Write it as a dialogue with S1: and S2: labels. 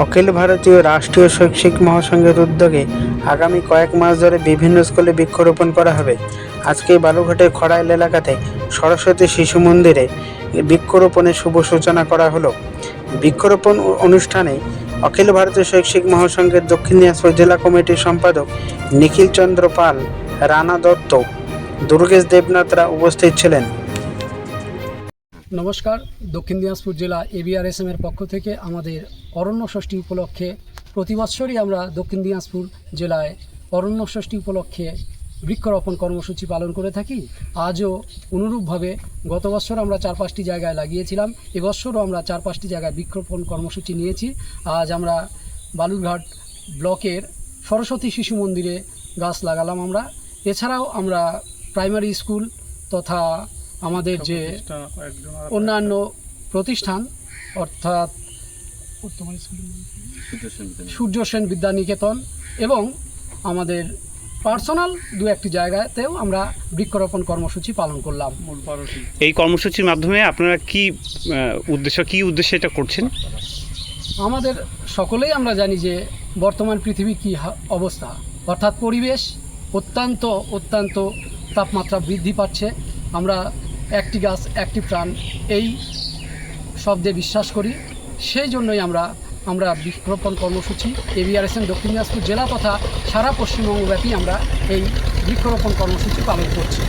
S1: অখিল ভারতীয় রাষ্ট্রীয় শৈক্ষিক মহাসংঘের উদ্যোগে আগামী কয়েক মাস ধরে বিভিন্ন স্কুলে বৃক্ষরোপণ করা হবে। আজকে বালুঘাটের খড়াইল এলাকাতে সরস্বতী শিশু মন্দিরে বৃক্ষরোপণের শুভ সূচনা করা হলো। বৃক্ষরোপণ অনুষ্ঠানে অখিল ভারতীয় শৈক্ষিক মহাসংঘের দক্ষিণ দিনাজপুর জেলা কমিটির সম্পাদক নিখিল চন্দ্র পাল, রানা দত্ত, দুর্গেশ দেবনাথরা উপস্থিত ছিলেন।
S2: নমস্কার। দক্ষিণ দিনাজপুর জেলা এবিআরএসএম এর পক্ষ থেকে আমাদের অরণ্য ষষ্ঠী উপলক্ষে প্রতি বৎসরই আমরা দক্ষিণ দিনাজপুর জেলায় অরণ্য ষষ্ঠী উপলক্ষে বৃক্ষরোপণ কর্মসূচি পালন করে থাকি। আজও অনুরূপভাবে গত বছর আমরা চার পাঁচটি জায়গায় লাগিয়েছিলাম। এবছরও আমরা চার পাঁচটি জায়গায় বৃক্ষরোপণ কর্মসূচি নিয়েছি। আজ আমরা বালুরঘাট ব্লকের সরস্বতী শিশু মন্দিরে গাছ লাগালাম আমরা। এছাড়াও আমরা প্রাইমারি স্কুল তথা আমাদের যে অন্যান্য প্রতিষ্ঠান অর্থাৎ সূর্য সেন বিদ্যানিকেতন এবং আমাদের পার্সোনাল দু একটি জায়গাতেও আমরা বৃক্ষরোপণ কর্মসূচি পালন করলাম।
S3: এই কর্মসূচির মাধ্যমে আপনারা কি উদ্দেশ্য কি উদ্দেশ্যে এটা করছেন?
S2: আমাদের সকলেই আমরা জানি যে বর্তমান পৃথিবীর কী হা- অবস্থা। অর্থাৎ পরিবেশ অত্যন্ত অত্যন্ত তাপমাত্রা বৃদ্ধি পাচ্ছে। আমরা একটি গাছ, একটি প্রাণ, এই শব্দে বিশ্বাস করি। সেই জন্যই আমরা আমরা বৃক্ষরোপণ কর্মসূচি এবিআরএসএম দক্ষিণ দিনাজপুর জেলা তথা সারা পশ্চিমবঙ্গব্যাপী আমরা এই বৃক্ষরোপণ কর্মসূচি পালন করছি।